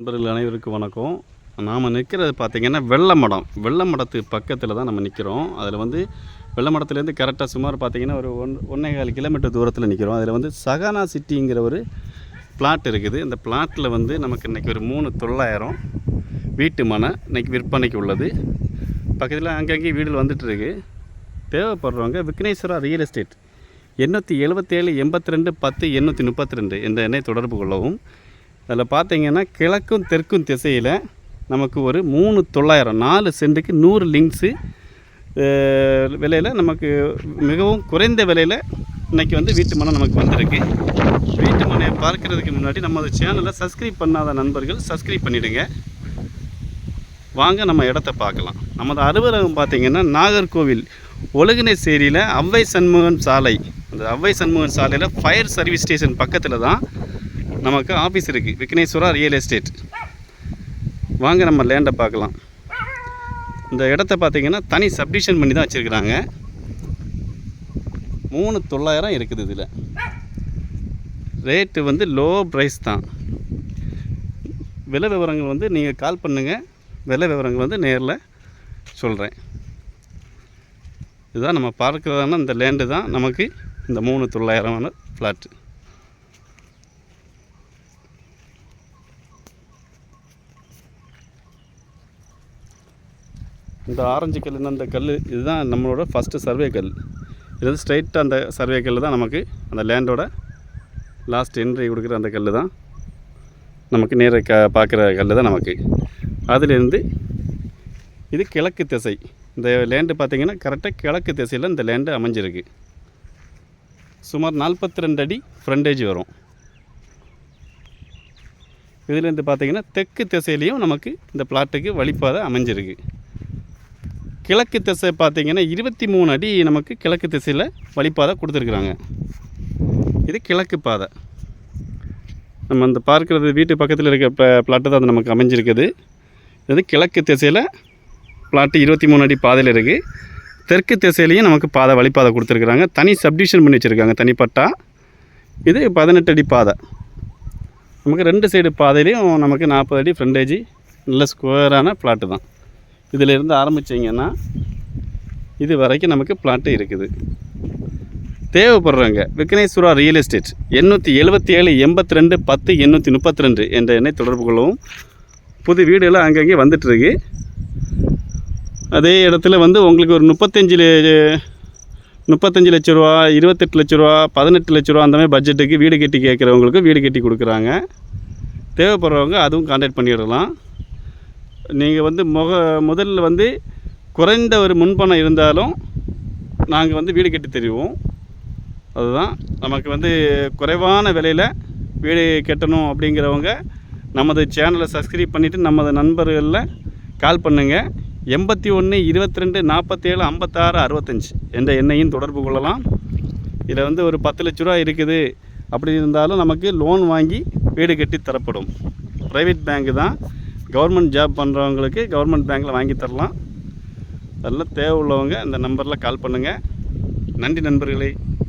நண்பர்கள் அனைவருக்கும் வணக்கம். நாம் நிற்கிறது பார்த்திங்கன்னா வெள்ளமடம் வெள்ளமடத்துக்கு பக்கத்தில் தான் நம்ம நிற்கிறோம் அதில் வந்து வெள்ளமடத்துலேருந்து கரெக்டாக சுமார் பார்த்திங்கன்னா ஒரு ஒன் ஒன்றே கால் கிலோமீட்டர் தூரத்தில் நிற்கிறோம் அதில் வந்து சகானா சிட்டிங்கிற ஒரு பிளாட் இருக்குது. இந்த பிளாட்டில் வந்து நமக்கு இன்றைக்கி ஒரு மூணு தொள்ளாயிரம் வீட்டு மனை இன்றைக்கி விற்பனைக்கு உள்ளது. பக்கத்தில் அங்கங்கே வீடுகள் வந்துட்டுருக்கு தேவைப்படுறவங்க விக்னேஸ்வரா ரியல் எஸ்டேட் எண்ணூற்றி எழுபத்தேழு எண்பத்தி ரெண்டு பத்து எண்ணூற்றி முப்பத்தி ரெண்டு என்ற எண்ணை தொடர்பு கொள்ளவும் அதில் பார்த்தீங்கன்னா கிழக்கும் தெற்கும் திசையில் நமக்கு ஒரு மூணு தொள்ளாயிரம் நாலு சென்ட்டுக்கு நூறு லிங்க்ஸு விலையில் நமக்கு மிகவும் குறைந்த விலையில் இன்றைக்கி வந்து வீட்டு மனம் நமக்கு வந்திருக்கு. வீட்டு மனையை பார்க்குறதுக்கு முன்னாடி நம்ம சேனலை சப்ஸ்கிரைப் பண்ணாத நண்பர்கள் சப்ஸ்கிரைப் பண்ணிவிடுங்க வாங்க நம்ம இடத்த பார்க்கலாம். நமது அலுவலகம் பார்த்திங்கன்னா நாகர்கோவில் ஒழுகினேசேரியில் அவ்வை சண்முகன் சாலை. அந்த அவ்வை சண்முகன் சாலையில் ஃபயர் சர்வீஸ் ஸ்டேஷன் பக்கத்தில் தான் நமக்கு ஆஃபீஸ் இருக்குது விக்னேஸ்வரா ரியல் எஸ்டேட் வாங்க நம்ம லேண்டை பார்க்கலாம். இந்த இடத்த பார்த்தீங்கன்னா தனி சப்டிஷன் பண்ணி தான் வச்சுருக்குறாங்க. மூணு தொள்ளாயிரம் இருக்குது இதில். ரேட்டு வந்து லோ ப்ரைஸ் தான். விலை விவரங்கள் வந்து நீங்கள் கால் பண்ணுங்கள் விலை விவரங்கள் வந்து நேரில் சொல்கிறேன் இதுதான் நம்ம பார்க்குறதான இந்த லேண்டு தான். நமக்கு இந்த மூணு தொள்ளாயிரமான ஃப்ளாட்டு இந்த ஆரஞ்சு கல்லுன்னு அந்த கல் இதுதான் நம்மளோட ஃபஸ்ட்டு சர்வே கல். இது வந்து ஸ்ட்ரைட்டாக அந்த சர்வே கல் தான் நமக்கு அந்த லேண்டோட லாஸ்ட் என்ட்ரி கொடுக்குற அந்த கல் தான். நமக்கு நேர க பார்க்குற கல் தான் நமக்கு. அதிலிருந்து இது கிழக்கு திசை. இந்த லேண்டு பார்த்திங்கன்னா கரெக்டாக கிழக்கு திசையில் இந்த லேண்டு அமைஞ்சிருக்கு. சுமார் நாற்பத்தி ரெண்டு அடி ஃப்ரண்டேஜ் வரும். இதுலேருந்து பார்த்திங்கன்னா தெற்கு திசையிலையும் நமக்கு இந்த பிளாட்டுக்கு வழிப்பாதை அமைஞ்சிருக்கு. கிழக்கு திசை பார்த்திங்கன்னா இருபத்தி மூணு அடி நமக்கு கிழக்கு திசையில் வழிப்பாதை கொடுத்துருக்குறாங்க. இது கிழக்கு பாதை. நம்ம அந்த பார்க்குறது வீட்டு பக்கத்தில் இருக்க ப பிளாட்டு தான் அது நமக்கு அமைஞ்சிருக்குது. இது கிழக்கு திசையில் பிளாட்டு இருபத்தி மூணு அடி பாதையில் இருக்குது தெற்கு திசையிலையும் நமக்கு பாதை வழிப்பாதை கொடுத்துருக்குறாங்க. தனி சப்டிஷன் பண்ணி வச்சுருக்காங்க தனிப்பட்டா. இது பதினெட்டு அடி பாதை. நமக்கு ரெண்டு சைடு பாதையிலையும் நமக்கு நாற்பது அடி ஃப்ரண்டேஜி நல்ல ஸ்கொயரான ஃப்ளாட்டு தான். இதிலிருந்து ஆரம்பித்தீங்கன்னா ஆரம்பிச்சிங்கன்னா இது வரைக்கும் நமக்கு பிளாட்டு இருக்குது. தேவைப்படுறவங்க விக்னேஸ்வரா ரியல் எஸ்டேட் எண்ணூற்றி எழுபத்தி ஏழு எண்பத்தி ரெண்டு பத்து எண்ணூற்றி முப்பத்தி ரெண்டு என்ற எண்ணை தொடர்பு கொள்ளவும் புது வீடுலாம் அங்கங்கே வந்துட்டுருக்கு. அதே இடத்துல வந்து உங்களுக்கு ஒரு முப்பத்தஞ்சு முப்பத்தஞ்சு லட்ச ரூபா இருபத்தெட்டு லட்ச ரூபா பதினெட்டு லட்ச ரூபா அந்த மாதிரி பட்ஜெட்டுக்கு வீடு கட்டி கேட்குறவங்களுக்கு வீடு கட்டி கொடுக்குறாங்க. தேவைப்படுறவங்க அதுவும் கான்டாக்ட் பண்ணிடலாம். நீங்கள் வந்து முக முதல்ல வந்து குறைந்த ஒரு முன்பணம் இருந்தாலும் நாங்கள் வந்து வீடு கட்டி தருவோம். அதுதான். நமக்கு வந்து குறைவான விலையில் வீடு கட்டணும் அப்படிங்கிறவங்க நமது சேனலை சப்ஸ்கிரைப் பண்ணிவிட்டு நமது நண்பர்களில் கால் பண்ணுங்கள் எண்பத்தி ஒன்று இருபத்தி ரெண்டு நாற்பத்தேழு ஐம்பத்தாறு அறுபத்தஞ்சி என்ற எண்ணையும் தொடர்பு கொள்ளலாம். இதில் வந்து ஒரு பத்து லட்ச ரூபா இருக்குது. அப்படி இருந்தாலும் நமக்கு லோன் வாங்கி வீடு கட்டி தரப்படும். ப்ரைவேட் பேங்க்கு தான். கவர்மெண்ட் ஜாப் பண்ணுறவங்களுக்கு கவர்மெண்ட் பேங்க்கில் வாங்கி தரலாம். அதெல்லாம் தேவை உள்ளவங்க இந்த நம்பரில் கால் பண்ணுங்கள் நன்றி நண்பர்களே.